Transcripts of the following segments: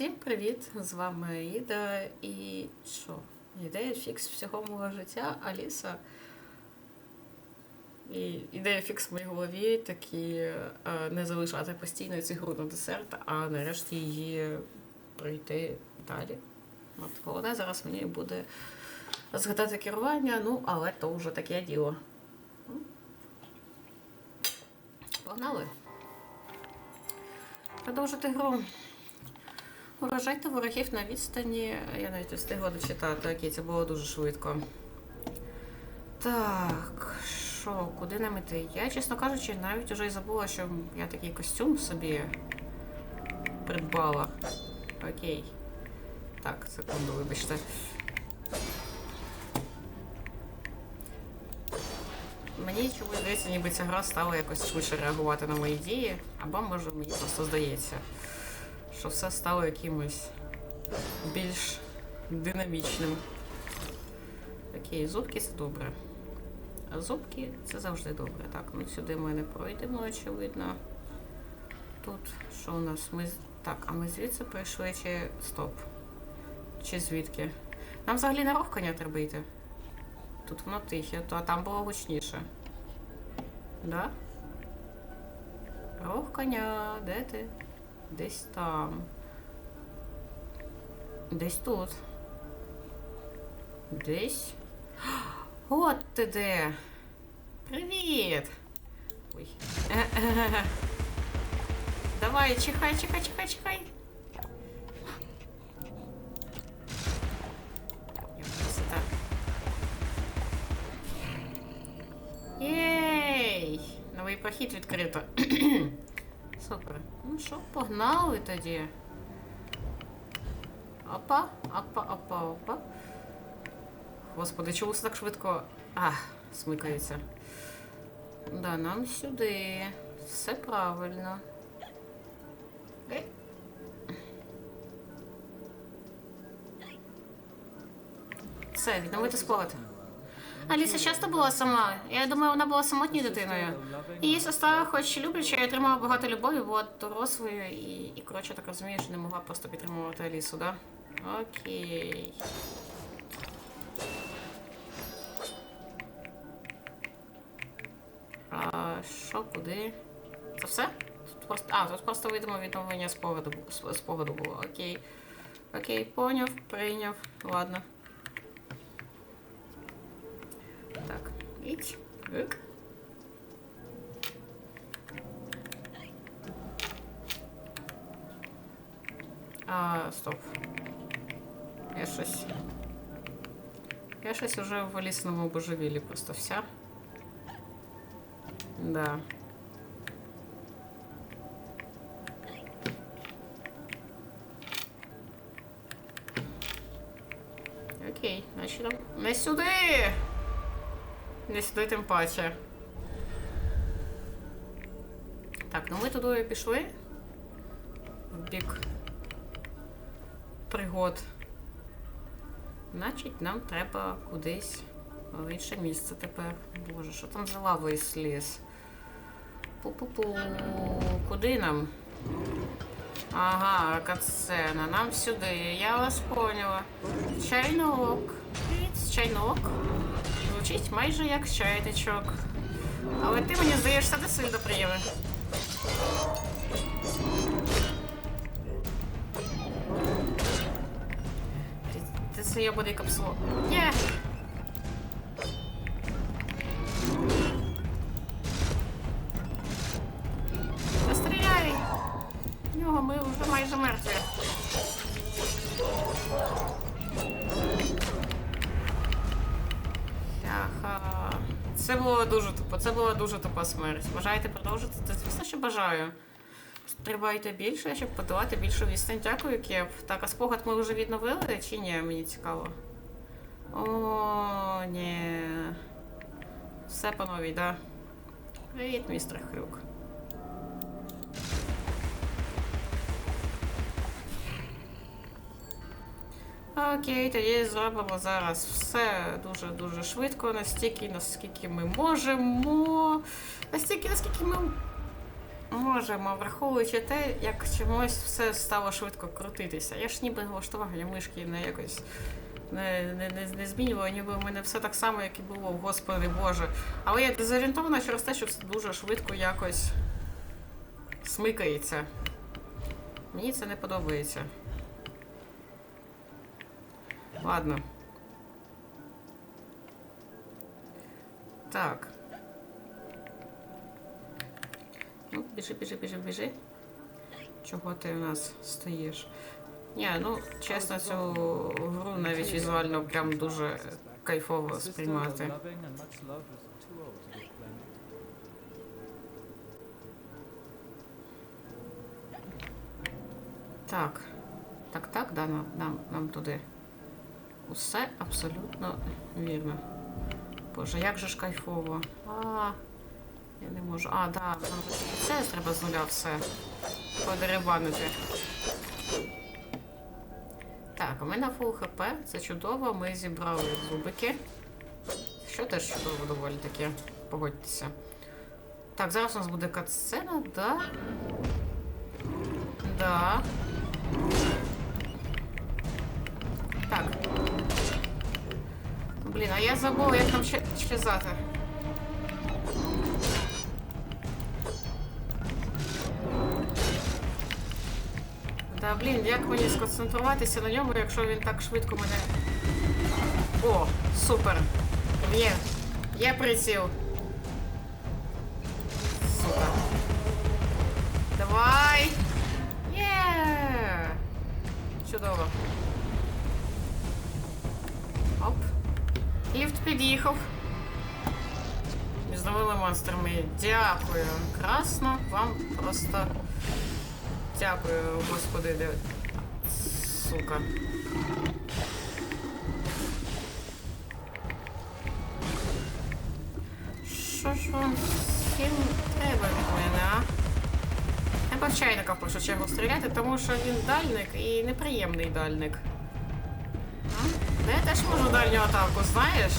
Всім привіт! З вами Іда і що? Ідея фікс всього мого життя Аліса. І ідея фікс в моїй голові такі е, не залишати постійно цю гру на десерт, а нарешті її пройти далі. От головне зараз мені буде згадати керування, ну, але то вже таке діло. Погнали! Продовжити гру. Уражайте ворогів на відстані. Я навіть встигла дочитати, окей, це було дуже швидко. Так, що, куди нам іти? Я, чесно кажучи, навіть вже й забула, що я такий костюм собі придбала. Окей. Так, секунду, вибачте. Мені чомусь здається, ніби ця гра стала якось швидше реагувати на мої дії, або може мені просто здається, що все стало якимось більш динамічним. Окей, зубки це добре. А зубки це завжди добре. Так, ну сюди ми не пройдемо, очевидно. Тут що у нас? Ми... Так, а ми звідси прийшли чи стоп? Чи звідки? Нам взагалі на рохкання треба йти. Тут воно тихе, то а там було гучніше. Да? Рохкання, де ти? Десь там. Десь тут. Десь. От ти де. Привіт. Ой. Е-е-е. Давай, чихай, чихай, чихай, чихай. Я красота. Єй! Новий прохід відкрито. Супер. Ну що, погнали тоді. Опа, опа, опа, опа. Господи, чому все так швидко. А, смикається. Да, нам сюди. Все правильно. Ей. Все, відновити склад. Аліса часто була сама. Я думаю, вона була самотньою дитиною. Її сестра, хоч любляча, отримала багато любові, була дорослою і, і коротше, так розумію, не могла просто підтримувати Алісу, да? Окей. А що, куди? Це все? Тут просто... А, тут просто видимо відновлення спогаду, спогаду було. Окей. Окей, поняв, прийняв. Ладно. Так, ідь. Ик. А, стоп. Я щось. Я щось уже в Алісиному божевілі просто вся. Да. Окей, значить нам не сюди! Не сюди тим паче. Так, ну ми туди пішли. В бік пригод. Значить, нам треба кудись в інше місце тепер. Боже, що там за лавою сліз? Пу-пу-пу. Куди нам? Ага, катсцена. Нам сюди. Я вас поняла. Чайнок. Чайнок. Звучить майже як чайничок. Але ти мені здаєшся не сильно ти це йобаний капсуло. Є! Та! В нього ми вже майже мертві. Це було дуже тупо. Це була дуже тупа смерть. Бажаєте продовжити? Та звісно, що бажаю. Стрибайте більше, щоб подолати більшу відстань. Дякую, Кеп. Так, а спогад ми вже відновили чи ні? Мені цікаво. О, ні. Все по новій, да. Привіт, містер Хрюк. Окей, тоді зробимо зараз все дуже-дуже швидко, настільки, наскільки ми можемо. Настільки, наскільки ми можемо, враховуючи те, як чомусь все стало швидко крутитися. Я ж ніби влаштування мишки не якось не, не, не, не змінювала, ніби у мене все так само, як і було, господи Боже. Але я дезорієнтована через те, що це дуже швидко якось смикається. Мені це не подобається. Ладно. Так. Ну, біжи, біжи, біжи, біжи. Чого ти у нас стоїш? Ні, ну, чесно, цю гру навіть візуально прям дуже кайфово сприймати. Так. Так, так, да, нам, нам, нам туди. Усе абсолютно вірно. Боже, як же ж кайфово. А, я не можу. А, да, це треба з нуля все подеребанити. Так, ми на фул хп, це чудово, ми зібрали зубики. Що теж чудово доволі таке, погодьтеся. Так, зараз у нас буде катсцена, да? Да. Блін, а я забула, як там ще щезати. Да, блін, як мені сконцентруватися на ньому, якщо він так швидко мене. О, супер. Є. Є приціл. Сука. Давай. Є. Чудово. Ліфт під'їхав. Новими монстрами. Дякую. Красно. Вам просто. Дякую, господи, де. Сука. Що ж вам всім треба від мене, а? Треба в чайника в першу чергу стріляти, тому що він дальник і неприємний дальник. Я теж можу дальню атаку, знаєш?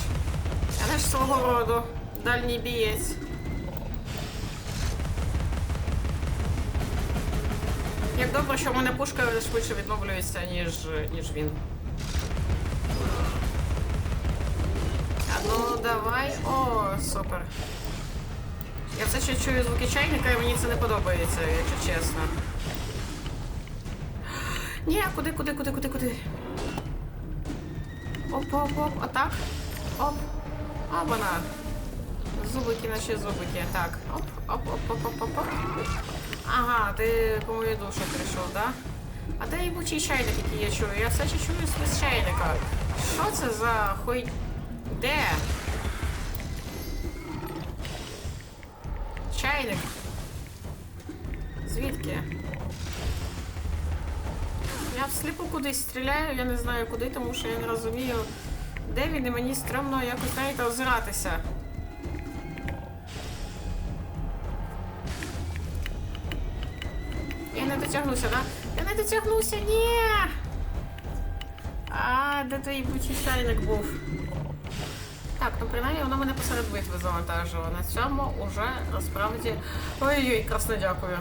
Я теж свого роду дальній бієць. Як добре, що в мене пушка швидше відновлюється, ніж, ніж він. А ну давай. О, супер. Я все ще чую звуки чайника, і мені це не подобається, якщо чесно. Ні, куди, куди, куди, куди, куди? Оп, оп, оп, отак. Оп. А вона. Зубики, наші зубики. Так. Оп, оп, оп, оп, оп, оп, оп. Ага, ти по мою душу прийшов, да? А де єбучий чайник, який я чую? Я все ще чую свист чайника. Що це за хуй... Де? Чайник. Звідки? Я всліпу кудись стріляю, я не знаю куди, тому що я не розумію, де він, і мені стрімно якось навіть озиратися. Я не дотягнуся, да? Я не дотягнуся, ні! А, де той єбучий чайник був? Так, ну принаймні воно мене посеред битви завантажило. На цьому уже насправді. Ой-ой, красно дякую.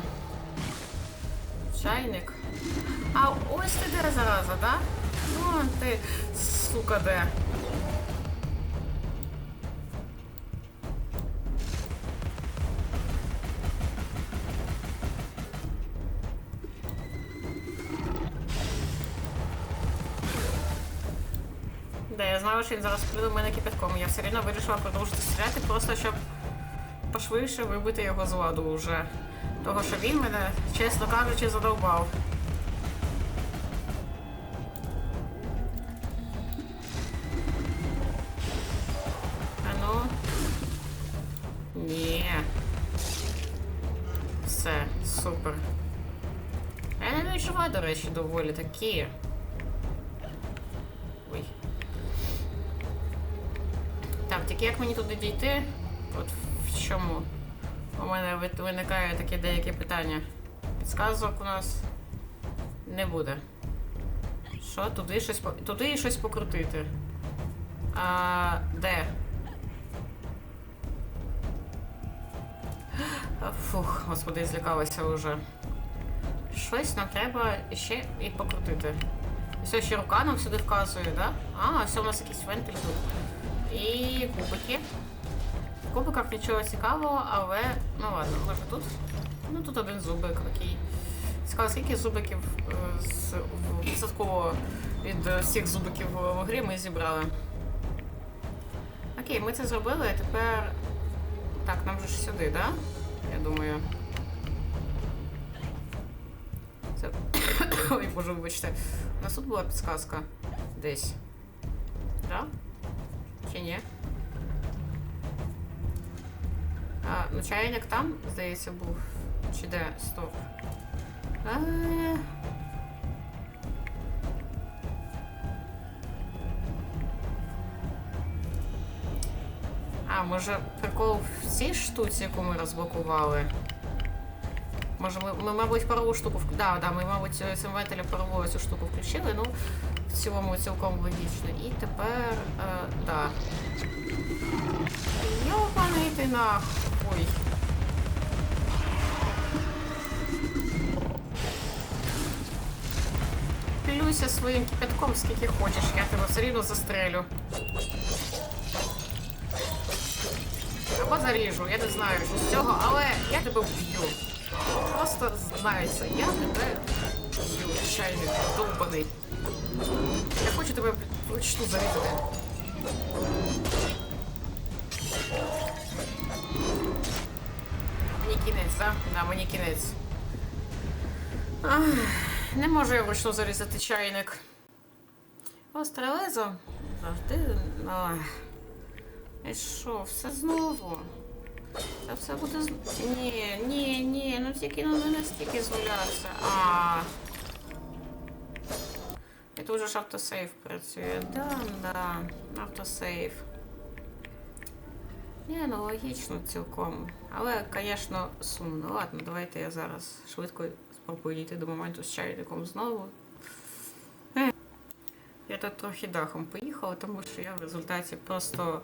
Чайник. А ось ти де зараза, да? Вон ти, сука, де. Да, я знала, що він зараз прийде мене кипятком. Я все рівно вирішила продовжити стріляти, просто щоб пошвидше вибити його з ладу вже. Того, що він мене, чесно кажучи, задовбав. Доволі такі. Ой. Так, тільки як мені туди дійти? От в чому? У мене виникає таке деяке питання. Підсказок у нас не буде. Що, туди щось туди щось покрутити. А де? Фух, господи, злякалася вже. Щось нам треба ще і покрутити. Все, ще рука нам сюди вказує, да? А, все, у нас якийсь вентиль тут. І кубики. В кубиках нічого цікавого, але. Ну ладно, може тут? Ну тут один зубик, окей. Цікаво, скільки зубиків е, з відсотково від всіх зубиків в грі ми зібрали. Окей, ми це зробили, а тепер. Так, нам же ж сюди, да? Я думаю. Боже, вибачте. У нас тут була підсказка. Десь. Да? Чи ні? А, ну чайник там, здається, був. Чи де? Стоп. Е, А, може прикол в цій штуці, яку ми розблокували? Може, ми, ми мабуть, парову штуку Да, да, ми, мабуть, цим вентилем парову цю штуку включили, ну, в цілому цілком логічно. І тепер. Е, да. Йобаний ти нахуй. Плюся своїм кипятком скільки хочеш, я тебе все рівно застрелю. Або заріжу, я не знаю, що з цього, але я тебе вб'ю. Просто знається, я вб'ю, чайник довбаний. Я хочу тебе вручну зарізати. Мені кінець, так? Да, мені кінець. Не можу я вручну зарізати чайник. Остре лезо завжди. І що, все знову? Це все буде з... Ні, ні, ні, ну тільки ну не настільки звалявся. А. І тут же ж автосейв працює. Да, да, автосейв. Ні, ну логічно цілком. Але, звісно, сумно. Ладно, давайте я зараз швидко спробую дійти до моменту з чайником знову. Я тут трохи дахом поїхала, тому що я в результаті просто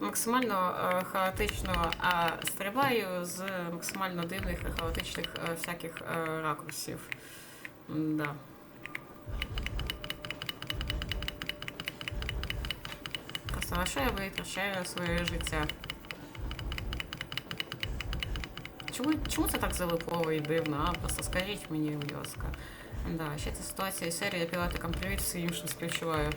максимально е, хаотично стрибаю з максимально дивних і хаотичних е, всяких е, ракурсів. Да. Просто на що я витрачаю своє життя? Чому, чому це так залипово і дивно? А? Просто скажіть мені, будь ласка. Да, ще ця ситуація із серії пілотикам привіт, всім іншим співчуваю.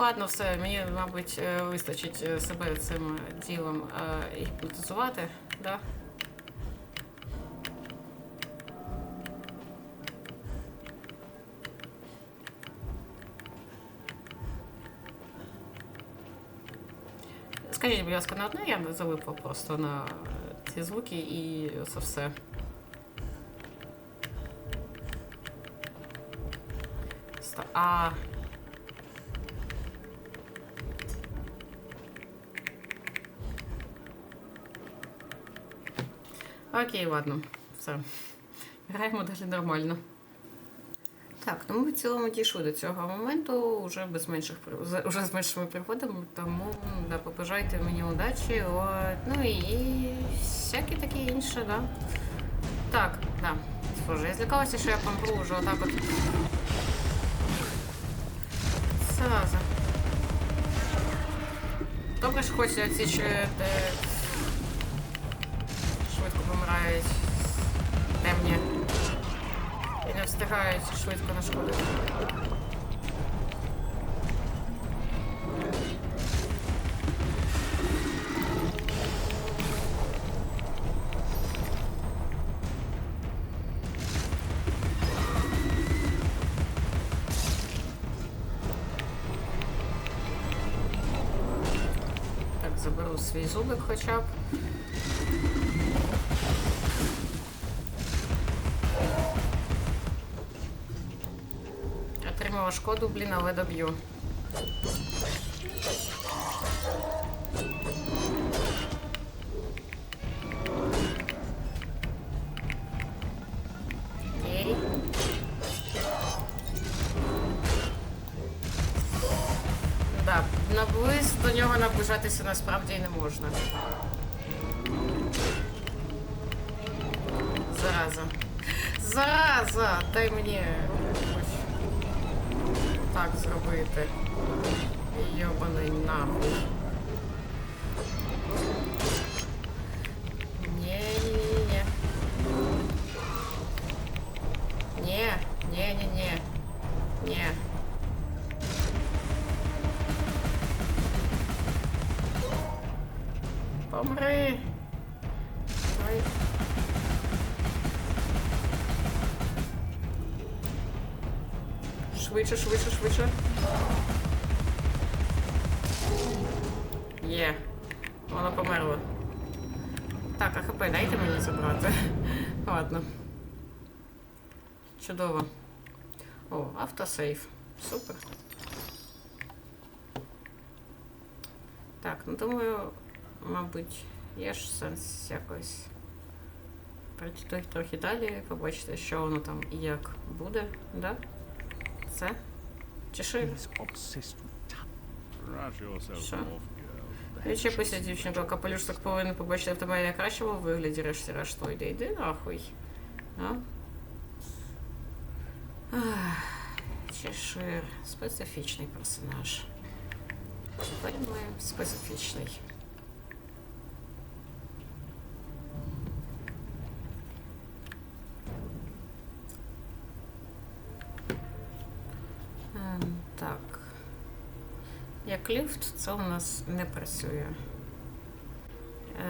Ладно, все, мені, мабуть, е, вистачить е, себе цим ділом е, гіпнотизувати, да? Скажіть, будь ласка, на одне я залипла просто на ці звуки і це все. А. Окей, ладно, все. Граємо далі нормально. Так, ну ми в цілому дійшли до цього моменту вже без менших при- з- меншими приходами, тому да, побажайте мені удачі. От, ну і всяке таке інше, да. Так, да. Схоже, я злякалася, що я помру вже отак от. Сразу. Добре ж хоч ці. Швидко помирають темні. І не встигають швидко нашкодити. Заберу свій зубик хоча б. отримала шкоду, блін, але доб'ю. Окей. Так, наблиз до нього наближатися насправді і не можна. Зараза. Зараза! Дай мені... так зробити. Йобаний нахуй. Ні-ні-ні. Ні, ні-ні-ні. Ні. Помри. Швидше, швидше, швидше. Є. Воно померло. Так, АХП дайте мені забрати. Ладно. Чудово. О, автосейв. Супер. Так, ну думаю, мабуть, є ж сенс якось пройти трохи далі, побачити, що воно там і як буде, да? Це? Чи що? He's obsessed with time. Rush yourself Sure. off, girl. Відчепися, дівчинко, капелюш так повинен побачити в тебе найкращому вигляді, решті-решт, то йди, йди нахуй. А? Ах, Чешир. Специфічний персонаж. Вельми специфічний. Ліфт, це у нас не працює.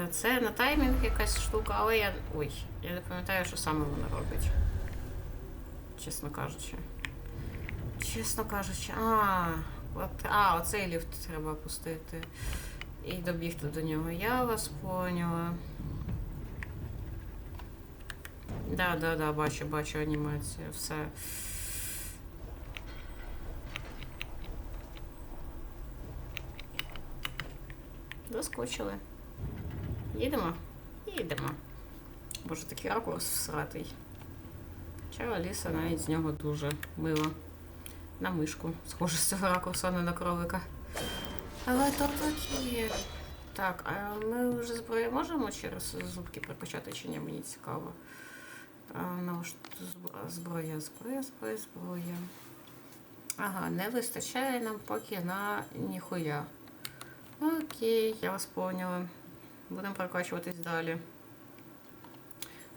Е, Це на таймінг якась штука, але я. Ой, я не пам'ятаю, що саме вона робить. Чесно кажучи. Чесно кажучи, а, от, а, оцей ліфт треба пустити. І добігти до нього. Я вас поняла. Да, да, да, бачу, бачу анімацію, все. Доскочили. Їдемо? Їдемо. Боже, такий ракурс всратий. Хоча Аліса навіть з нього дуже мила. На мишку. Схоже з цього ракурсу, а не на кролика. Але то такі. Так, а ми вже зброю можемо через зубки прокачати чи ні? Мені цікаво. Ну, зброя, зброя, зброя, зброя. Ага, не вистачає нам поки на ніхуя. Окей, я вас поняла. Будемо прокачуватись далі.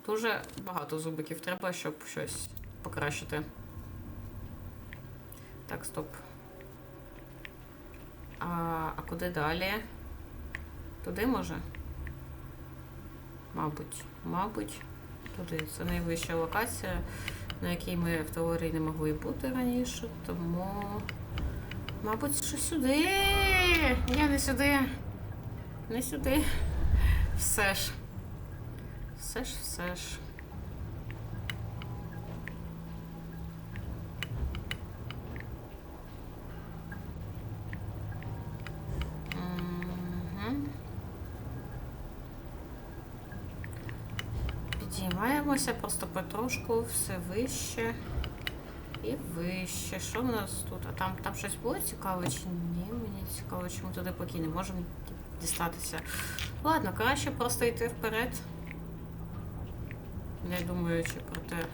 Дуже багато зубиків треба, щоб щось покращити. Так, стоп. А, а куди далі? Туди може? Мабуть, мабуть, туди. Це найвища локація, на якій ми в теорії не могли бути раніше, тому. Мабуть, що сюди. Я не сюди. Не сюди. Все ж. Все ж, все ж. Підіймаємося просто потрошку все вище і вище. Що в нас тут? А там, там щось було цікаве чи ні? Мені цікаво, чи ми туди поки не можемо дістатися. Ладно, краще просто йти вперед. Не думаючи про те,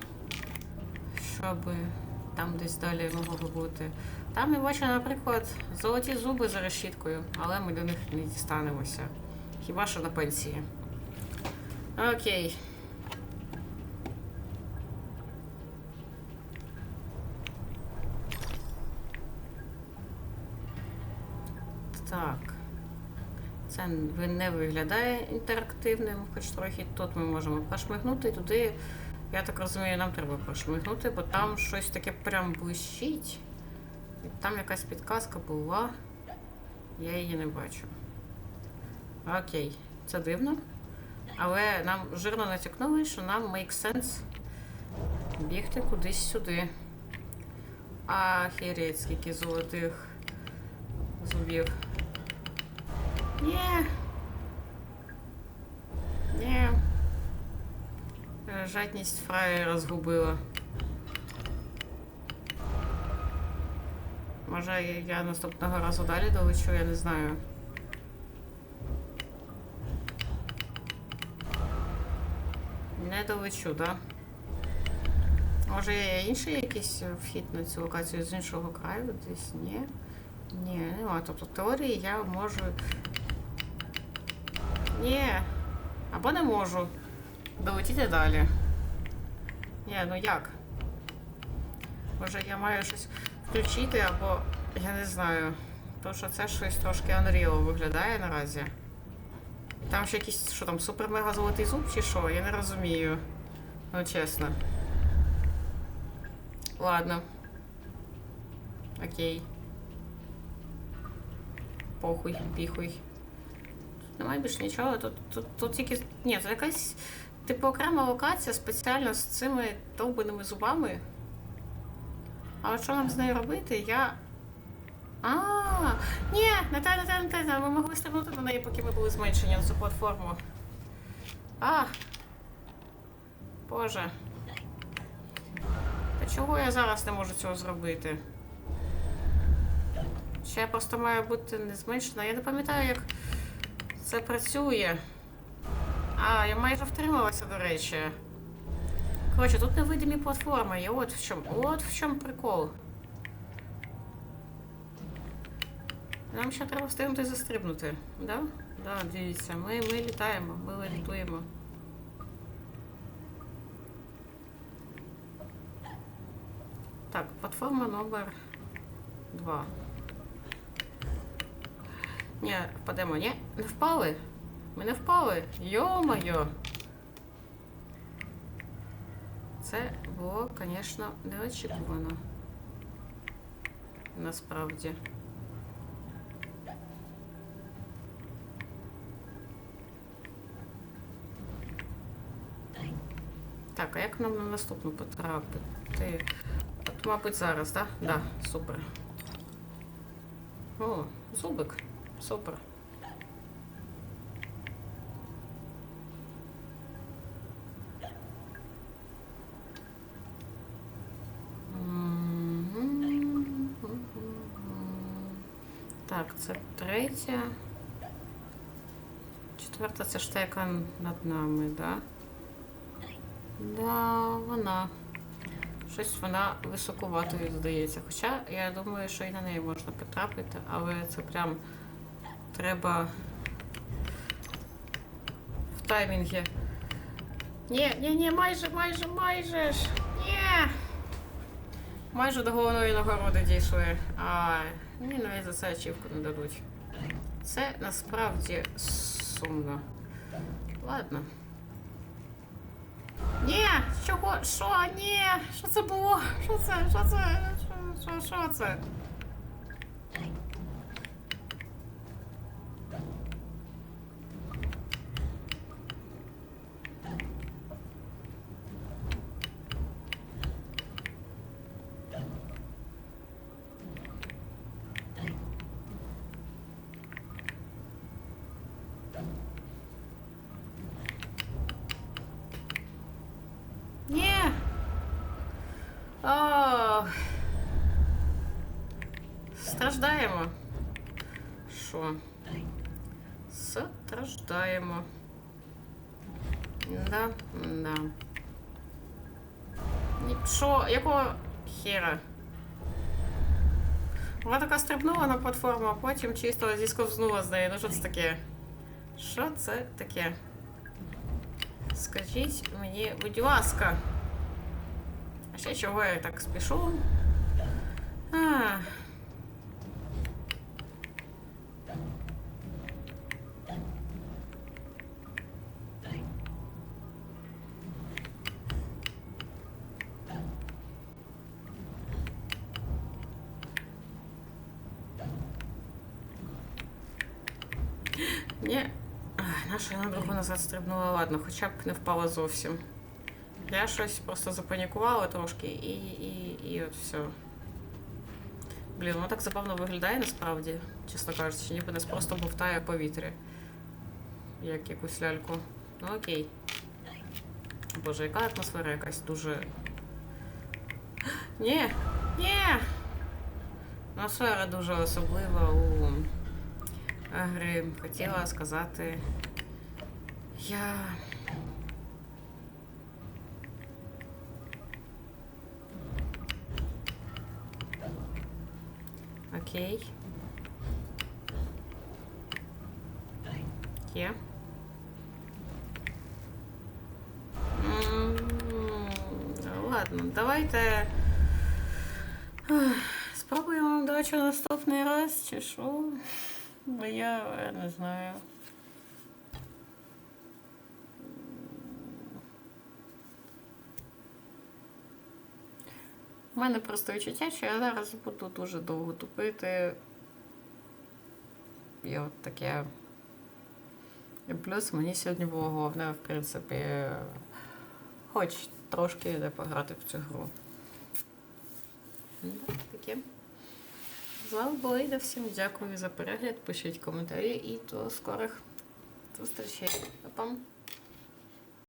що би там десь далі могло бути. Там я бачу, наприклад, золоті зуби за решіткою, але ми до них не дістанемося. Хіба що на пенсії. Окей. Так. Ви- не виглядає інтерактивним, хоч трохи тут ми можемо прошмигнути туди. Я так розумію, нам треба прошмигнути, бо там щось таке прям блищить. Там якась підказка була. Я її не бачу. Окей, це дивно. Але нам жирно натякнули, що нам make sense бігти кудись сюди. Ахереть, скільки золотих зубів. Ні. Е, Жадність фраєра згубила. Може я наступного разу далі долечу, я не знаю. Не долечу, да? Може є інший якийсь вхід на цю локацію з іншого краю десь? Ні? Ні, нема. Тобто в теорії я можу. Ні. Або не можу. Долетіти далі. Ні, ну як? Може я маю щось включити, або я не знаю. Тому що це щось трошки Unreal виглядає наразі. Там ще якийсь, що там, супер-мега золотий зуб чи що? Я не розумію. Ну чесно. Ладно. Окей. Похуй, піхуй. Немає більше нічого. Тут, тут, тут тільки. Ні, це якась типу окрема локація спеціально з цими довбаними зубами. А от що нам з нею робити? Я. А, ні, не те, не те, не те. Ми могли стрибнути на неї, поки ми були зменшені на цю платформу. А. Боже. Та чого я зараз не можу цього зробити? Чи я просто маю бути не зменшена? Я не пам'ятаю, як це працює. А, я майже втрималася, до речі. Коротше, тут невидимі платформи. І от в чому. От в чому прикол. Нам ще треба встигнути застрибнути, да? Да, дивіться, ми, ми літаємо, ми літуємо. Так, платформа номер 2. Ні, впадемо, ні? Не впали? Ми не впали. Йо-моє! Це було, звісно, неочікувано. Насправді. Так, а як нам на наступну потрапити? От, мабуть, зараз, так? Да? Да, супер. О, зубик. Супер. Так, це третя. Четверта це ж та, яка над нами, да? Да, вона. Щось вона високуватою здається. Хоча я думаю, що і на неї можна потрапити, але це прям треба в таймінгі. Ні, ні, ні, майже, майже, майже ж. Ні. Майже до головної нагороди дійшли. А мені навіть за це ачівку не дадуть. Це насправді сумно. Ладно. Ні, чого? Що? Ні? Що це було? Що це? Що це? Що, що, що це? О. Страждаємо. Що? Страждаємо. Да, да. Ні, Що? Якого хера? Вона така стрибнула на платформу, а потім чисто зісковзнула з неї. Ну що це таке? Що це таке? Скажіть мені, будь ласка. А ще чого я так спішу? А. Ні. Ах, Наша я на другу назад стрибнула, ладно, хоча б не впала зовсім. Я щось просто запанікувала трошки і, і, і от все. Блін, воно так забавно виглядає насправді, чесно кажучи, ніби нас просто бовтає повітря. Як якусь ляльку. Ну окей. Боже, яка атмосфера якась дуже. Ні! Ні! Атмосфера дуже особлива у гри. Хотіла сказати. Я. Окей. Є. Ладно, давайте. Спробуємо дачу наступний раз, чи що? Бо я не знаю. У мене просто відчуття, що я зараз буду дуже довго тупити. І от таке. І плюс мені сьогодні було головне, в принципі, хоч трошки не пограти в цю гру. Ну, Таке. З вами була Іда. Всім дякую за перегляд. Пишіть коментарі і до скорих зустрічей. Па-пам!